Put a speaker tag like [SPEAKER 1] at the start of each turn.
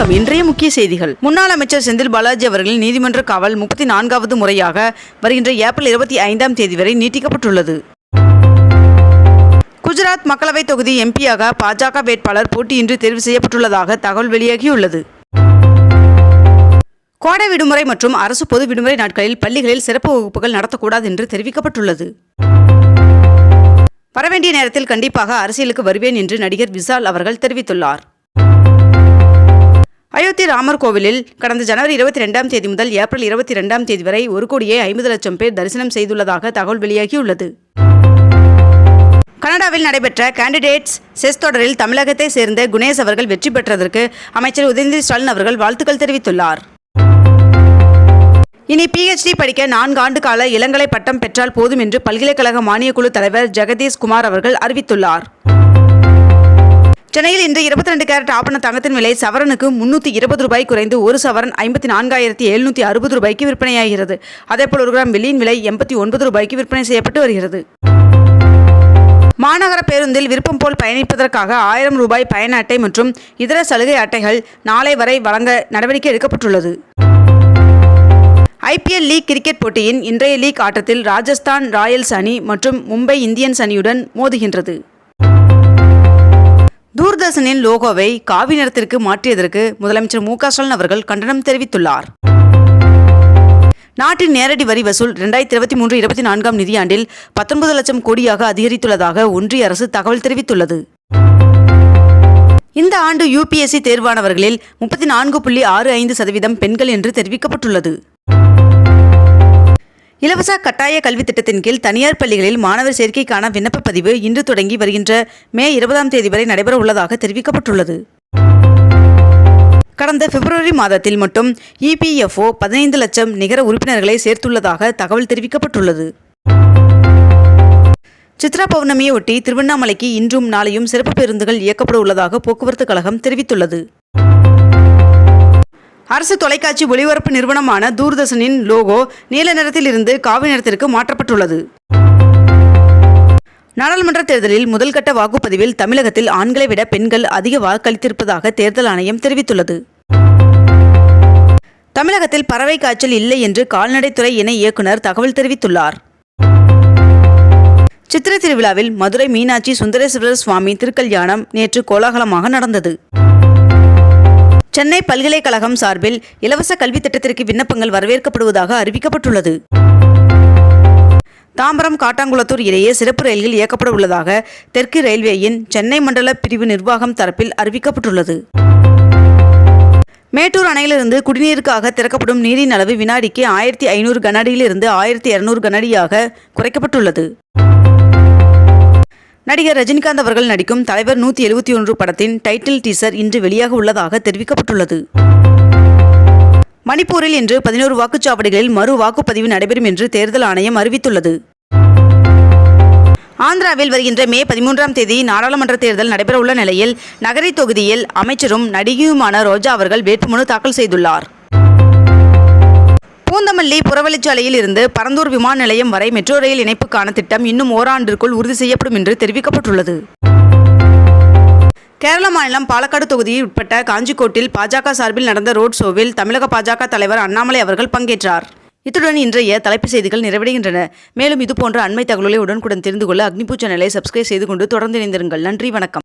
[SPEAKER 1] வணக்கம். இன்றைய முக்கிய செய்திகள். முன்னாள் அமைச்சர் செந்தில் பாலாஜி அவர்களின் நீதிமன்ற காவல் முப்பத்தி நான்காவது முறையாக வருகின்ற ஏப்ரல் இருபத்தி ஐந்தாம் தேதி வரை நீட்டிக்கப்பட்டுள்ளது. குஜராத் மக்களவைத் தொகுதி எம்பியாக பாஜக வேட்பாளர் போட்டியின்றி தேர்வு செய்யப்பட்டுள்ளதாக தகவல் வெளியாகியுள்ளது. கோடை விடுமுறை மற்றும் அரசு பொது விடுமுறை நாட்களில் பள்ளிகளில் சிறப்பு வகுப்புகள் நடத்தக்கூடாது என்று தெரிவிக்கப்பட்டுள்ளது. வரவேண்டிய நேரத்தில் கண்டிப்பாக அரசியலுக்கு வருவேன் என்று நடிகர் விஷால் அவர்கள் தெரிவித்துள்ளார். அயோத்தி ராமர் கோவிலில் கடந்த ஜனவரி இருபத்தி ரெண்டாம் தேதி முதல் ஏப்ரல் இருபத்தி ரெண்டாம் தேதி வரை ஒரு கோடியே ஐம்பது லட்சம் பேர் தரிசனம் செய்துள்ளதாக தகவல் வெளியாகியுள்ளது. கனடாவில் நடைபெற்ற கேண்டிடேட்ஸ் செஸ் தொடரில் தமிழகத்தை சேர்ந்த குணேஷ் அவர்கள் வெற்றி பெற்றதற்கு அமைச்சர் உதயநிதி ஸ்டாலின் அவர்கள் வாழ்த்துக்கள் தெரிவித்துள்ளார். இனி பிஹெச்டி படிக்க நான்கு ஆண்டு கால இளங்கலை பட்டம் பெற்றால் போதும் என்று பல்கலைக்கழக மானியக்குழு தலைவர் ஜெகதீஷ் குமார் அவர்கள் அறிவித்துள்ளார். சென்னையில் இன்று இருபத்தி ரெண்டு கேரட் ஆப்பண தங்கத்தின் விலை சவரனுக்கு முன்னூற்றி இருபது ரூபாய் குறைந்து ஒரு சவரன் ஐம்பத்தி நான்காயிரத்தி எழுநூற்றி அறுபது ரூபாய்க்கு விற்பனையாகிறது. அதேபோல் ஒரு கிராம் வெள்ளியின் விலை எண்பத்தி ஒன்பது ரூபாய்க்கு விற்பனை செய்யப்பட்டு வருகிறது. மாநகர பேருந்தில் விருப்பம் போல் பயணிப்பதற்காக ஆயிரம் ரூபாய் பயண அட்டை மற்றும் இதர சலுகை அட்டைகள் நாளை வரை வழங்க நடவடிக்கை எடுக்கப்பட்டுள்ளது. ஐபிஎல் லீக் கிரிக்கெட் போட்டியின் இன்றைய லீக் ஆட்டத்தில் ராஜஸ்தான் ராயல்ஸ் அணி மற்றும் மும்பை இந்தியன்ஸ் அணியுடன் மோதுகின்றது. தூர்தர்ஷனின் லோகோவை காவி நிறத்திற்கு மாற்றியதற்கு முதலமைச்சர் மு ஸ்டாலின் அவர்கள் கண்டனம் தெரிவித்துள்ளார். நாட்டின் நேரடி வரி வசூல் இரண்டாயிரத்தி இருபத்தி மூன்று இருபத்தி நான்காம் நிதியாண்டில் பத்தொன்பது லட்சம் கோடியாக அதிகரித்துள்ளதாக ஒன்றிய அரசு தகவல் தெரிவித்துள்ளது. இந்த ஆண்டு யுபிஎஸ்சி தேர்வானவர்களில் முப்பத்தி நான்கு புள்ளி ஆறு ஐந்து சதவீதம் பெண்கள் என்று தெரிவிக்கப்பட்டுள்ளது. இலவச கட்டாய கல்வி திட்டத்தின் கீழ் தனியார் பள்ளிகளில் மாணவர் சேர்க்கைக்கான விண்ணப்ப பதிவு இன்று தொடங்கி வருகின்ற மே இருபதாம் தேதி வரை நடைபெற உள்ளதாக தெரிவிக்கப்பட்டுள்ளது. கடந்த பிப்ரவரி மாதத்தில் மட்டும் இபிஎஃப்ஓ பதினைந்து லட்சம் நிகர உறுப்பினர்களை சேர்த்துள்ளதாக தகவல் தெரிவிக்கப்பட்டுள்ளது. சித்ரா பௌர்ணமியை ஒட்டி திருவண்ணாமலைக்கு இன்றும் நாளையும் சிறப்பு பேருந்துகள் இயக்கப்பட உள்ளதாக போக்குவரத்து கழகம் தெரிவித்துள்ளது. அரசு தொலைக்காட்சி ஒளிபரப்பு நிறுவனமான தூர்தர்ஷனின் லோகோ நீல நிறத்தில் இருந்து காவி நிறத்திற்கு மாற்றப்பட்டுள்ளது. நாடாளுமன்ற தேர்தலில் முதல்கட்ட வாக்குப்பதிவில் தமிழகத்தில் ஆண்களை விட பெண்கள் அதிக வாக்களித்திருப்பதாக தேர்தல் ஆணையம் தெரிவித்துள்ளது. தமிழகத்தில் பறவை காய்ச்சல் இல்லை என்று கால்நடைத்துறை இணை இயக்குனர் தகவல் தெரிவித்துள்ளார். சித்திரை திருவிழாவில் மதுரை மீனாட்சி சுந்தரேஸ்வரர் சுவாமி திருக்கல்யாணம் நேற்று கோலாகலமாக நடந்தது. சென்னை பல்கலைக்கழகம் சார்பில் இலவச கல்வி திட்டத்திற்கு விண்ணப்பங்கள் வரவேற்கப்படுவதாக அறிவிக்கப்பட்டுள்ளது. தாம்பரம் காட்டாங்குளத்தூர் இடையே சிறப்பு ரயில்கள் இயக்கப்பட உள்ளதாக தெற்கு ரயில்வேயின் சென்னை மண்டல பிரிவு நிர்வாகம் தரப்பில் அறிவிக்கப்பட்டுள்ளது. மேட்டூர் அணையிலிருந்து குடிநீருக்காக திறக்கப்படும் நீரின் அளவு வினாடிக்கு ஆயிரத்தி ஐநூறு கனஅடியிலிருந்து ஆயிரத்தி இரநூறு கனஅடியாக குறைக்கப்பட்டுள்ளது. நடிகர் ரஜினிகாந்த் அவர்கள் நடிக்கும் தலைவர் நூற்றி எழுபத்தி ஒன்று படத்தின் டைட்டில் டீசர் இன்று வெளியாக உள்ளதாக தெரிவிக்கப்பட்டுள்ளது. மணிப்பூரில் இன்று பதினோரு வாக்குச்சாவடிகளில் மறு வாக்குப்பதிவு நடைபெறும் என்று தேர்தல் ஆணையம் அறிவித்துள்ளது. ஆந்திராவில் வருகின்ற மே பதிமூன்றாம் தேதி நாடாளுமன்ற தேர்தல் நடைபெறவுள்ள நிலையில் நகரை தொகுதியில் அமைச்சரும் நடிகையுமான ரோஜா அவர்கள் வேட்புமனு தாக்கல் செய்துள்ளார். பூந்தமல்லி புறவழிச்சாலையில் இருந்து பரந்தூர் விமான நிலையம் வரை மெட்ரோ ரயில் இணைப்புக்கான திட்டம் இன்னும் ஓராண்டிற்குள் உறுதி செய்யப்படும் என்று தெரிவிக்கப்பட்டுள்ளது. கேரள மாநிலம் பாலக்காடு தொகுதியில் உட்பட்ட காஞ்சிக்கோட்டில் பாஜக சார்பில் நடந்த ரோட் ஷோவில் தமிழக பாஜக தலைவர் அண்ணாமலை அவர்கள் பங்கேற்றார். இத்துடன் இன்றைய தலைப்புச் செய்திகள் நிறைவடைகின்றன. மேலும் இதுபோன்ற அண்மை தகவல்களை உடனுக்குடன் தெரிந்து கொள்ள அக்னிபூ சேனலை சப்ஸ்கிரைப் செய்து கொண்டு தொடர்ந்து இணைந்திருங்கள். நன்றி வணக்கம்.